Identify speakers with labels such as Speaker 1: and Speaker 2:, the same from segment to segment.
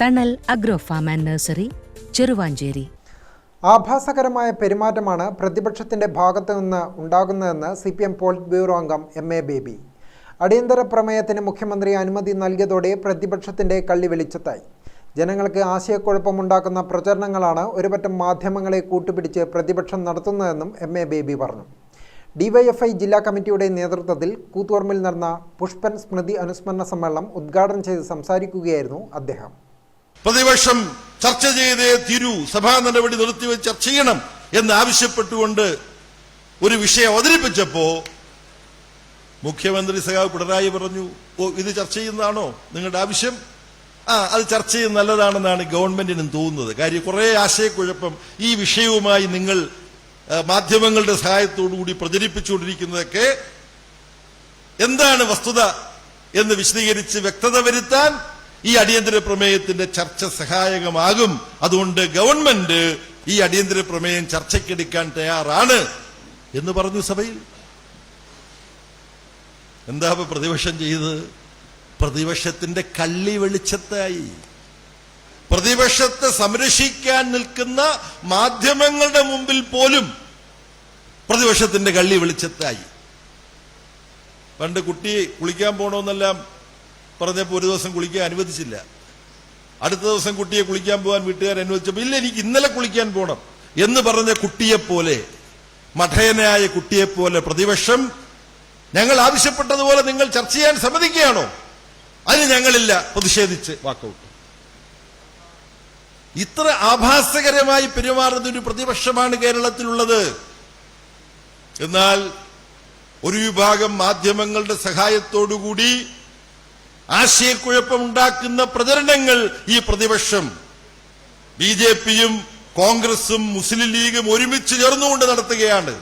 Speaker 1: Thanal agro farm and nursery Cheruvanchery.
Speaker 2: ആഭാസകരമായ പെരുമാറ്റമാണ് പ്രതിപക്ഷത്തിന്റെ ഭാഗത്തു നിന്ന് ഉണ്ടാകുന്നതെന്ന് C P M polit bureau അംഗം എം എ ബേബി. അടിയന്തര പ്രമേയത്തിന് മുഖ്യമന്ത്രി അനുമതി നൽകിയതോടെ പ്രതിപക്ഷത്തിന്റെ കള്ളി വെളിച്ചത്തായി. ജനങ്ങൾക്ക് ആശയക്കുഴപ്പമുണ്ടാക്കുന്ന പ്രചരണങ്ങളാണ് ഒരുപറ്റം മാധ്യമങ്ങളെ കൂട്ടുപിടിച്ച് പ്രതിപക്ഷം നടത്തുന്നതെന്നും എം എ ബേബി പറഞ്ഞു. ഡിവൈഎഫ്ഐ ജില്ലാ കമ്മിറ്റിയുടെ നേതൃത്വത്തിൽ കൂത്തുപറമ്പിൽ നടന്ന പുഷ്പൻ സ്മൃതി അനുസ്മരണ സമ്മേളനം ഉദ്ഘാടനം ചെയ്ത് സംസാരിക്കുകയായിരുന്നു അദ്ദേഹം.
Speaker 3: പ്രതിപക്ഷം ചർച്ച ചെയ്തേ തിരു. സഭാ നടപടി നിർത്തിവെച്ച് ചർച്ച ചെയ്യണം എന്ന് ആവശ്യപ്പെട്ടുകൊണ്ട് ഒരു വിഷയം അവതരിപ്പിച്ചപ്പോ മുഖ്യമന്ത്രി സഖാവ് പിണറായി പറഞ്ഞു ഓ ഇത് ചർച്ച ചെയ്യുന്നതാണോ നിങ്ങളുടെ ആവശ്യം? ആ അത് ചർച്ച ചെയ്യുന്ന നല്ലതാണെന്നാണ് ഗവൺമെന്റിനും തോന്നുന്നത്. കാര്യം കുറെ ആശയക്കുഴപ്പം ഈ വിഷയവുമായി നിങ്ങൾ മാധ്യമങ്ങളുടെ സഹായത്തോടുകൂടി പ്രചരിപ്പിച്ചുകൊണ്ടിരിക്കുന്നതൊക്കെ എന്താണ് വസ്തുത എന്ന് വിശദീകരിച്ച് വ്യക്തത വരുത്താൻ ഈ അടിയന്തര പ്രമേയത്തിന്റെ ചർച്ച സഹായകമാകും. അതുകൊണ്ട് ഗവൺമെന്റ് ഈ അടിയന്തര പ്രമേയം ചർച്ചയ്ക്കെടുക്കാൻ തയ്യാറാണ് എന്ന് പറഞ്ഞു സഭയിൽ. എന്താ പ്രതിപക്ഷം ചെയ്തത്? പ്രതിപക്ഷത്തിന്റെ കള്ളി വെളിച്ചത്തായി. പ്രതിപക്ഷത്തെ സംരക്ഷിക്കാൻ നിൽക്കുന്ന മാധ്യമങ്ങളുടെ മുമ്പിൽ പോലും പ്രതിപക്ഷത്തിന്റെ കള്ളി വെളിച്ചത്തായി. പണ്ട് കുട്ടി കുളിക്കാൻ പോകണമെന്നെല്ലാം പറഞ്ഞപ്പോൾ ഒരു ദിവസം കുളിക്കാൻ അനുവദിച്ചില്ല. അടുത്ത ദിവസം കുട്ടിയെ കുളിക്കാൻ പോകാൻ വീട്ടുകാർ അനുവദിച്ചപ്പോൾ ഇല്ല എനിക്ക് ഇന്നലെ കുളിക്കാൻ പോകണം എന്ന് പറഞ്ഞ കുട്ടിയെപ്പോലെ മഠയനായ കുട്ടിയെപ്പോലെ പ്രതിപക്ഷം ഞങ്ങൾ ആവശ്യപ്പെട്ടതുപോലെ നിങ്ങൾ ചർച്ച ചെയ്യാൻ സമ്മതിക്കുകയാണോ? അതിന് ഞങ്ങളില്ല പ്രതിഷേധിച്ച് വാക്കൗട്ട്. ഇത്ര ആഭാസകരമായി പെരുമാറുന്ന ഒരു പ്രതിപക്ഷമാണ് കേരളത്തിലുള്ളത്. എന്നാൽ ഒരു വിഭാഗം മാധ്യമങ്ങളുടെ സഹായത്തോടുകൂടി ആശയക്കുഴപ്പമുണ്ടാക്കുന്ന പ്രചരണങ്ങൾ ഈ പ്രതിപക്ഷം ബി ജെ പിയും കോൺഗ്രസും മുസ്ലിം ലീഗും ഒരുമിച്ച് ചേർന്നുകൊണ്ട് നടത്തുകയാണ്.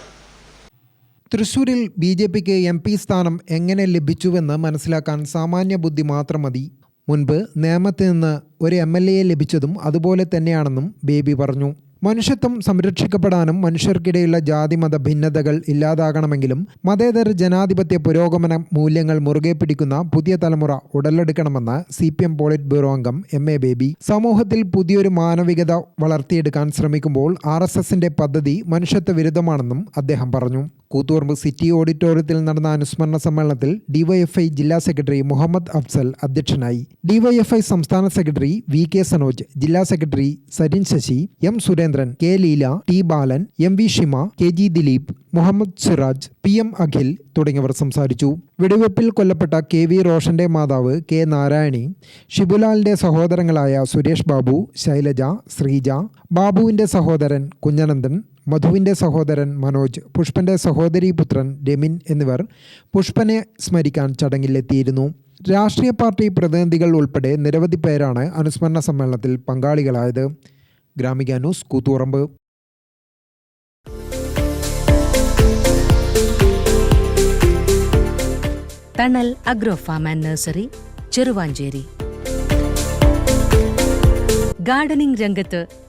Speaker 2: തൃശൂരിൽ ബി ജെ പിക്ക് എം പി സ്ഥാനം എങ്ങനെ ലഭിച്ചുവെന്ന് മനസ്സിലാക്കാൻ സാമാന്യ ബുദ്ധി മാത്രം മതി. മുൻപ് നേമത്ത് നിന്ന് ഒരു എം എൽ എ ലഭിച്ചതും അതുപോലെ തന്നെയാണെന്നും ബേബി പറഞ്ഞു. മനുഷ്യത്വം സംരക്ഷിക്കപ്പെടാനും മനുഷ്യർക്കിടയിലുള്ള ജാതിമത ഭിന്നതകൾ ഇല്ലാതാകണമെങ്കിലും മതേതര ജനാധിപത്യ പുരോഗമന മൂല്യങ്ങൾ മുറുകെ പിടിക്കുന്ന പുതിയ തലമുറ ഉടലെടുക്കണമെന്ന് C P M polit bureau അംഗം എം എ ബേബി. സമൂഹത്തിൽ പുതിയൊരു മാനവികത വളർത്തിയെടുക്കാൻ ശ്രമിക്കുമ്പോൾ ആർ എസ് എസിന്റെ പദ്ധതി മനുഷ്യത്വ വിരുദ്ധമാണെന്നും അദ്ദേഹം പറഞ്ഞു. കൂത്തുപറമ്പ് സിറ്റി ഓഡിറ്റോറിയത്തിൽ നടന്ന അനുസ്മരണ സമ്മേളനത്തിൽ ഡിവൈഎഫ്ഐ ജില്ലാ സെക്രട്ടറി മുഹമ്മദ് അഫ്സൽ അധ്യക്ഷനായി. ഡിവൈഎഫ്ഐ സംസ്ഥാന സെക്രട്ടറി വി കെ സനോജ് ജില്ലാ secretary Sarin Sasi M Surendran K Leela T Balan M V Shima K G Dileep Muhammad Siraj P M Akhil തുടങ്ങിയവർ സംസാരിച്ചു. വെടിവെപ്പിൽ കൊല്ലപ്പെട്ട കെ വി റോഷന്റെ മാതാവ് കെ നാരായണി ഷിബുലാലിന്റെ സഹോദരങ്ങളായ സുരേഷ് ബാബു ശൈലജ ശ്രീജ ബാബുവിന്റെ സഹോദരൻ കുഞ്ഞനന്ദൻ മധുവിന്റെ സഹോദരൻ മനോജ് പുഷ്പന്റെ സഹോദരി പുത്രൻ രമിൻ എന്നിവർ പുഷ്പനെ സ്മരിക്കാൻ ചടങ്ങിലെത്തിയിരുന്നു. രാഷ്ട്രീയ പാർട്ടി പ്രതിനിധികൾ ഉൾപ്പെടെ നിരവധി പേരാണ് അനുസ്മരണ സമ്മേളനത്തിൽ പങ്കാളികളായത്. Gramika news Koothuparamba.
Speaker 1: Thanal agro farm and nursery Cheruvanchery. Gardening രംഗത്ത്